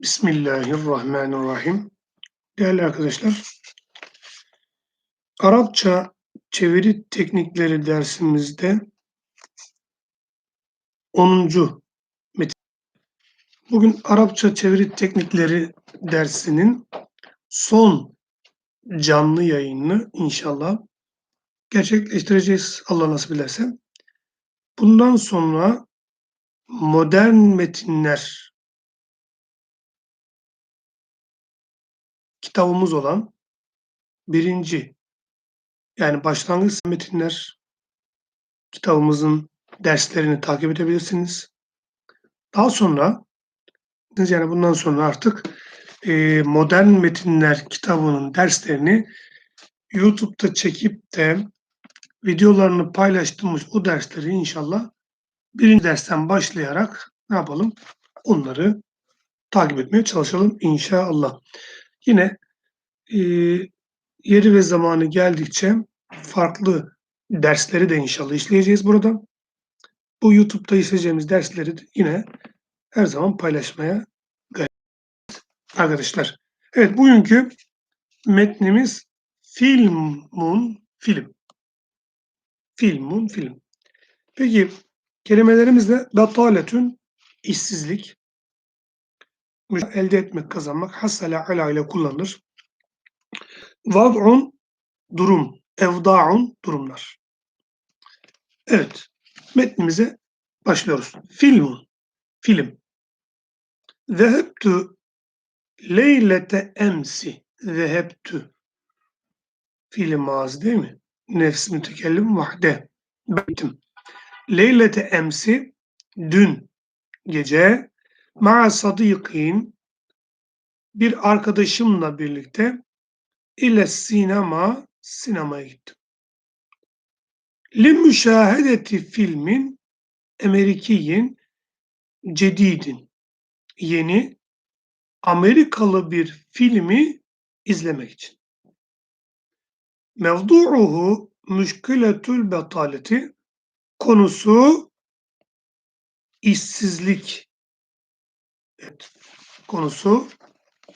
Bismillahirrahmanirrahim. Değerli arkadaşlar, Arapça çeviri teknikleri dersimizde 10. metin. Bugün Arapça çeviri teknikleri dersinin son canlı yayını inşallah gerçekleştireceğiz Allah nasip ederse. Bundan sonra modern metinler kitabımız olan birinci yani başlangıç metinler kitabımızın derslerini takip edebilirsiniz. Daha sonra yani bundan sonra artık e, modern metinler kitabının derslerini YouTube'da çekip de videolarını paylaştığımız o dersleri inşallah birinci dersten başlayarak ne yapalım? Onları takip etmeye çalışalım inşallah. Yine e, yeri ve zamanı geldikçe farklı dersleri de inşallah işleyeceğiz burada. Bu YouTube'da işleyeceğimiz dersleri de yine her zaman paylaşmaya arkadaşlar. Evet bugünkü metnimiz filmun film. Filmun film. Peki kelimelerimizle dataletün işsizlik, elde etmek, kazanmak hasale ala ile kullanılır. Vav'un durum, evda'un durumlar. Evet, metnimize başlıyoruz. Filmun, film. Zehebtü leylete emsi. Zehebtü. Fiili mazi değil mi? Nefs mütekellim vahde. Beytim. Leylete emsi dün gece ma'a sadikin bir arkadaşımla birlikte ile sinema sinemaya gittim. Li müşahedeti filmin Amerikiyin cedidin yeni Amerikalı bir filmi izlemek için. Mevdu'uhu müşkületül betaleti konusu işsizlik evet, konusu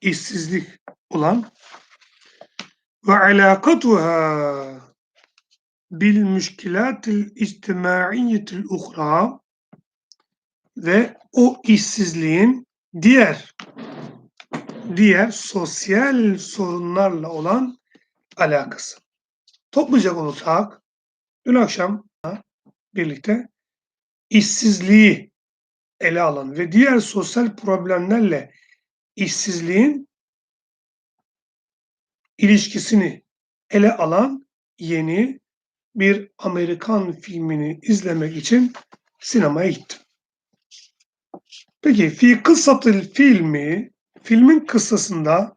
işsizlik olan ve alakatuha bil müşkilatil içtimaiyetil uhra ve o işsizliğin diğer diğer sosyal sorunlarla olan alakası. Toplayacak olursak dün akşam birlikte işsizliği ele alan ve diğer sosyal problemlerle işsizliğin ilişkisini ele alan yeni bir Amerikan filmini izlemek için sinemaya gittim. Peki fi kıssatil filmi filmin kıssasında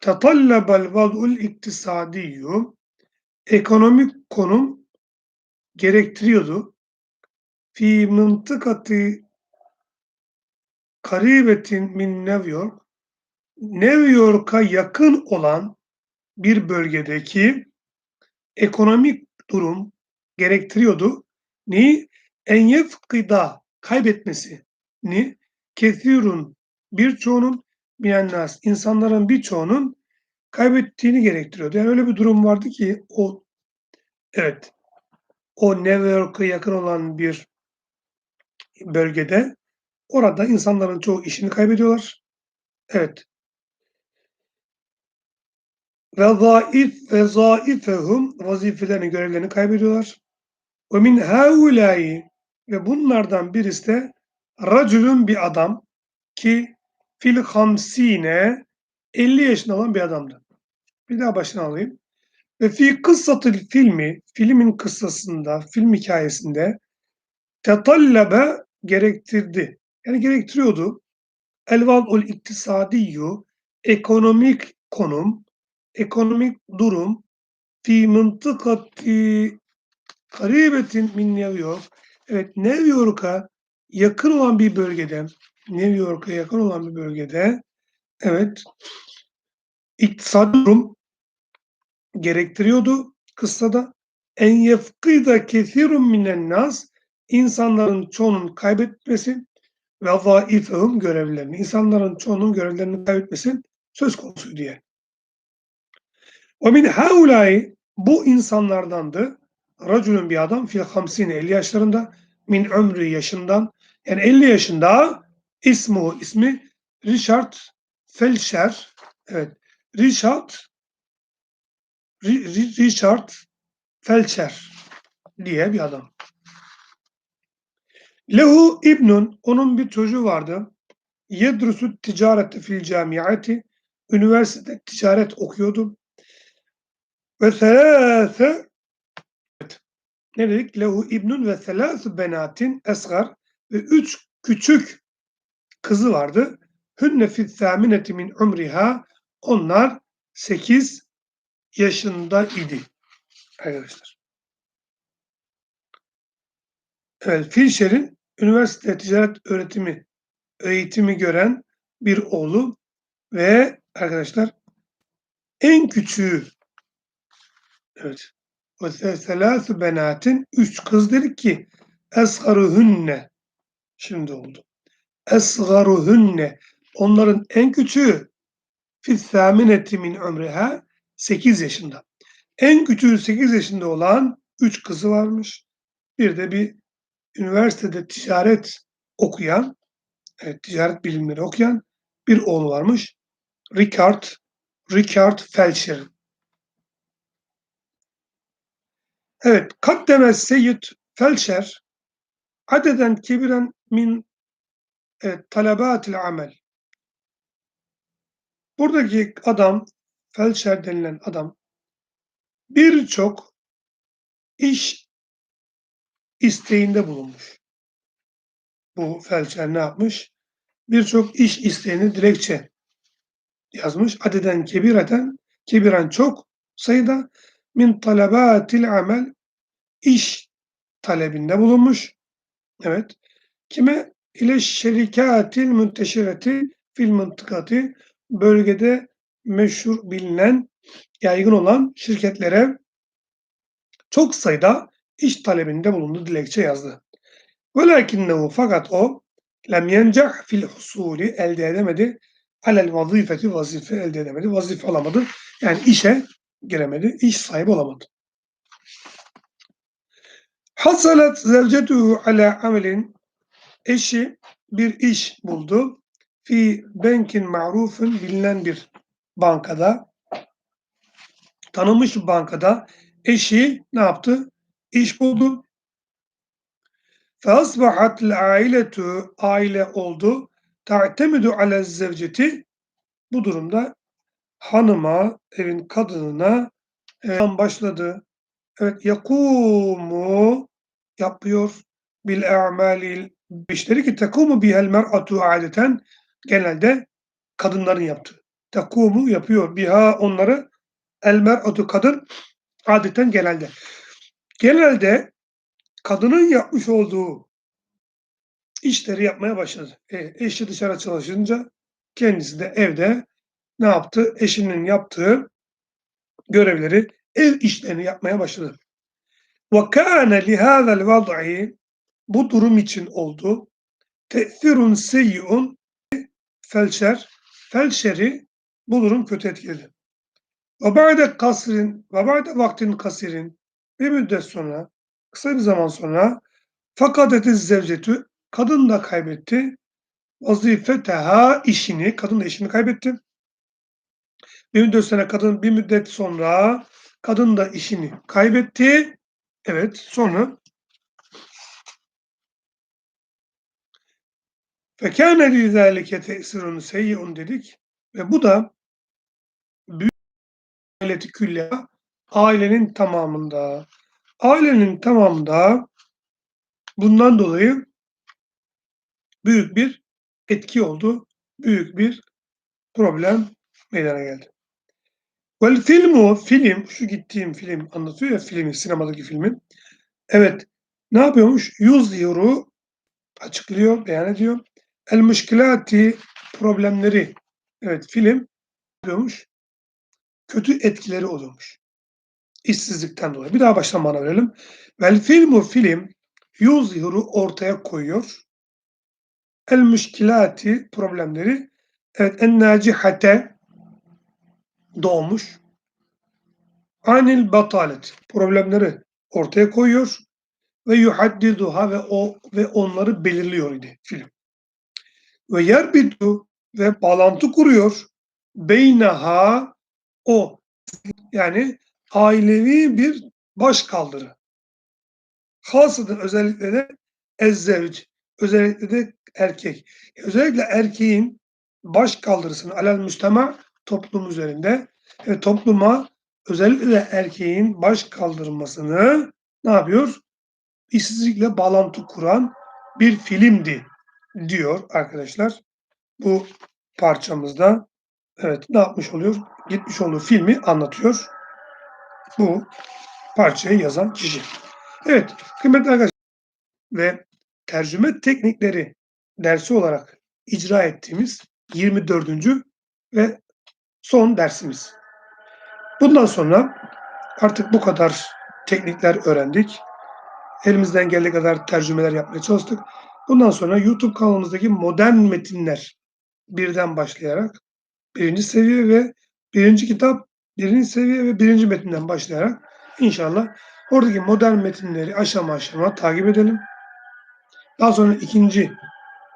tetallabel vad'ul iktisadiyyu ekonomik konum gerektiriyordu. Fi mıntıkati karibetin min New York New York'a yakın olan bir bölgedeki ekonomik durum gerektiriyordu. Ni en yefkida kaybetmesi ni kethirun birçoğunun miyennas insanların birçoğunun kaybettiğini gerektiriyordu. Yani öyle bir durum vardı ki o evet o New York'a yakın olan bir bölgede orada insanların çoğu işini kaybediyorlar. Evet ve zaif ve zaifehum vazifelerini, görevlerini kaybediyorlar. Ve min ve bunlardan birisi de racülün bir adam ki fil hamsine 50 yaşında olan bir adamdı. Bir daha başına alayım. Ve fi kıssatıl filmi, filmin kıssasında, film hikayesinde tetallabe gerektirdi. Yani gerektiriyordu. Elvadul iktisadiyyu, ekonomik konum, ekonomik durum fi mıntıkati karibetin min New York evet New York'a yakın olan bir bölgede New York'a yakın olan bir bölgede evet iktisadi durum gerektiriyordu. kıssada en yefkıda kesirun minen nas insanların çoğunun kaybetmesi ve vaifehum görevlerini, insanların çoğunun görevlerini kaybetmesi söz konusu diye. Ve min haulai bu insanlardandı. Racülün bir adam fil hamsine 50 yaşlarında min ömrü yaşından yani 50 yaşında ismu ismi Richard Felcher evet Richard Richard Felcher diye bir adam. Lehu İbnun, onun bir çocuğu vardı. Yedrusu ticareti fil camiati, üniversitede ticaret okuyordu. Ve selâse, ne dedik? Lehu İbnun ve selâsü benatin esgar ve üç küçük kızı vardı. Hünne fit thâmineti min umriha, onlar sekiz yaşında idi. Arkadaşlar. Evet, Filşer'in üniversite ticaret öğretimi eğitimi gören bir oğlu ve arkadaşlar en küçüğü evet ve selâsü benatin üç kız dedik ki esgaruhunne şimdi oldu. Esgaruhunne onların en küçüğü fissâmineti min ömriha 8 yaşında. En küçüğü 8 yaşında olan üç kızı varmış. Bir de bir üniversitede ticaret okuyan, evet, ticaret bilimleri okuyan bir oğlu varmış. Richard, Richard Felcher. Evet, kaddeme Seyyid Felcher adeden kebiren min evet, talabatil amel. Buradaki adam, Felcher denilen adam birçok iş isteğinde bulunmuş. Bu felçer ne yapmış? Birçok iş isteğini dilekçe yazmış. Adeden kebireten, kebiren çok sayıda min talabatil amel iş talebinde bulunmuş. Evet. Kime? İle şerikatil münteşireti fil mıntıkati bölgede meşhur bilinen yaygın olan şirketlere çok sayıda iş talebinde bulundu, dilekçe yazdı. Velakinnehu fakat o lem yencah fil husuli elde edemedi. Alel vazifeti vazife elde edemedi. Vazife alamadı. Yani işe giremedi. iş sahibi olamadı. Hasalet zevcetuhu ala amelin Eşi bir iş buldu. Fi benkin ma'rufun bilinen bir bankada. Tanınmış bir bankada eşi ne yaptı? İş buldu. Fasbahat ailetu aile oldu. Ta'temidu ala zevceti bu durumda hanıma, evin kadınına e, başladı. Evet, yakumu yapıyor bil a'malil işleri ki tekumu bihel mer'atu adeten genelde kadınların yaptığı. Tekumu yapıyor biha onları el mer'atu kadın adeten genelde. Genelde kadının yapmış olduğu işleri yapmaya başladı. E, eşi dışarı çalışınca kendisi de evde ne yaptı? Eşinin yaptığı görevleri, ev işlerini yapmaya başladı. وَكَانَ لِهَذَا الْوَضْعِ bu durum için oldu. Tesirun seyyun felçer, felçeri bu durum kötü etkiledi. Ve ba'de kasrin, ve ba'de vaktin kasirin bir müddet sonra, kısa bir zaman sonra fakat etiz zevcetü kadın da kaybetti. Vazifeteha işini, kadın da işini kaybetti. Bir müddet sonra kadın bir müddet sonra kadın da işini kaybetti. Evet sonra Fekâne lizâlike tesirun seyyi'un dedik ve bu da büyük aileti külliha ailenin tamamında ailenin tamamında bundan dolayı büyük bir etki oldu. Büyük bir problem meydana geldi. Vel filmu, film, şu gittiğim film anlatıyor ya filmi, sinemadaki filmin. Evet, ne yapıyormuş? Yuzhiru açıklıyor, beyan ediyor. El müşkilati, problemleri. Evet, film yapıyormuş. Kötü etkileri oluyormuş. İşsizlikten dolayı. Bir daha baştan bana verelim. Vel filmu film yuzhiru ortaya koyuyor. El müşkilati problemleri. Evet en nacihate doğmuş. Anil batalet problemleri ortaya koyuyor ve yuhaddiduha ve o ve onları belirliyor idi film. Ve yerbidu ve bağlantı kuruyor beynaha o yani ailevi bir baş kaldırı. Hasıdır özellikle de ezzevc, özellikle de erkek. Özellikle erkeğin baş kaldırısını alel müstema toplum üzerinde ve topluma özellikle de erkeğin baş kaldırmasını ne yapıyor? İşsizlikle bağlantı kuran bir filmdi diyor arkadaşlar. Bu parçamızda evet ne yapmış oluyor? Gitmiş olduğu filmi anlatıyor. Bu parçayı yazan kişi. Evet kıymetli arkadaşlar ve tercüme teknikleri dersi olarak icra ettiğimiz 24. ve son dersimiz. Bundan sonra artık bu kadar teknikler öğrendik. Elimizden geldiği kadar tercümeler yapmaya çalıştık. Bundan sonra YouTube kanalımızdaki modern metinler birden başlayarak birinci seviye ve birinci kitap, birinci seviye ve birinci metinden başlayarak inşallah oradaki modern metinleri aşama aşama takip edelim. Daha sonra ikinci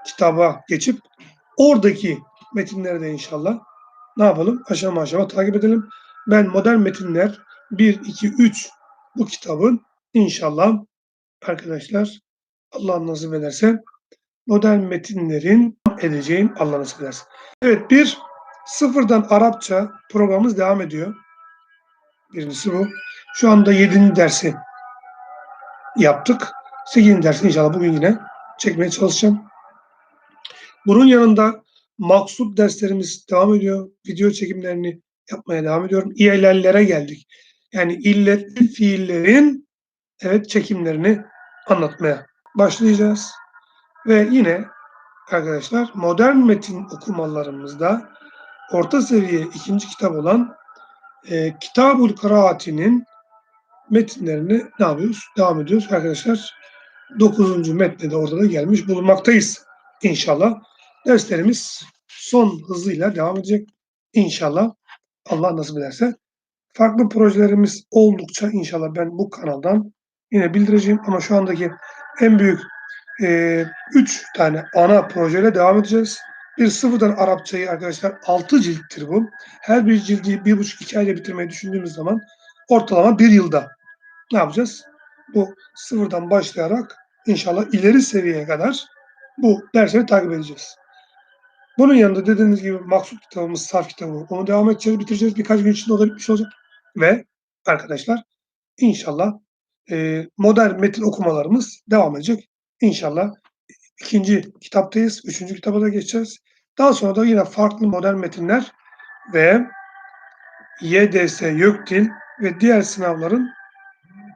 kitaba geçip oradaki metinleri de inşallah ne yapalım? Aşama aşama takip edelim. Ben modern metinler 1, 2, 3 bu kitabın inşallah arkadaşlar Allah nasip ederse modern metinlerin edeceğim Allah nasip ederse. Evet bir sıfırdan Arapça programımız devam ediyor. Birincisi bu. Şu anda 7. dersi yaptık. 8. dersi inşallah bugün yine çekmeye çalışacağım. Bunun yanında maksut derslerimiz devam ediyor. Video çekimlerini yapmaya devam ediyorum. İyelellere geldik. Yani illetli fiillerin evet çekimlerini anlatmaya başlayacağız. Ve yine arkadaşlar modern metin okumalarımızda orta seviye ikinci kitap olan e, Kitabul Karaati'nin metinlerini ne yapıyoruz? Devam ediyoruz arkadaşlar. Dokuzuncu metne de orada da gelmiş bulunmaktayız. İnşallah derslerimiz son hızıyla devam edecek. İnşallah Allah nasip ederse. Farklı projelerimiz oldukça inşallah ben bu kanaldan yine bildireceğim ama şu andaki en büyük e, üç tane ana projeyle devam edeceğiz. Bir sıfırdan Arapçayı arkadaşlar altı cilttir bu. Her bir cildi bir buçuk iki ayda bitirmeyi düşündüğümüz zaman ortalama bir yılda ne yapacağız? Bu sıfırdan başlayarak inşallah ileri seviyeye kadar bu dersleri takip edeceğiz. Bunun yanında dediğiniz gibi maksut kitabımız, sarf kitabı, onu devam edeceğiz, bitireceğiz. Birkaç gün içinde o da bitmiş olacak. Ve arkadaşlar inşallah e, modern metin okumalarımız devam edecek. İnşallah ikinci kitaptayız. Üçüncü kitaba da geçeceğiz. Daha sonra da yine farklı modern metinler ve YDS, YÖKDİL ve diğer sınavların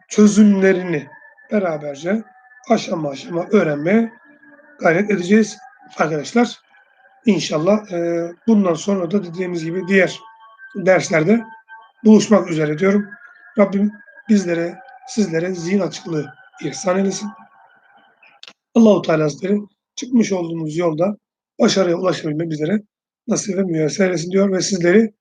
çözümlerini beraberce aşama aşama öğrenmeye gayret edeceğiz arkadaşlar. İnşallah e, bundan sonra da dediğimiz gibi diğer derslerde buluşmak üzere diyorum. Rabbim bizlere, sizlere zihin açıklığı ihsan eylesin. Allahu Teala Hazretleri çıkmış olduğumuz yolda başarıya ulaşabilme bizlere nasip ve müyesser eylesin diyor ve sizleri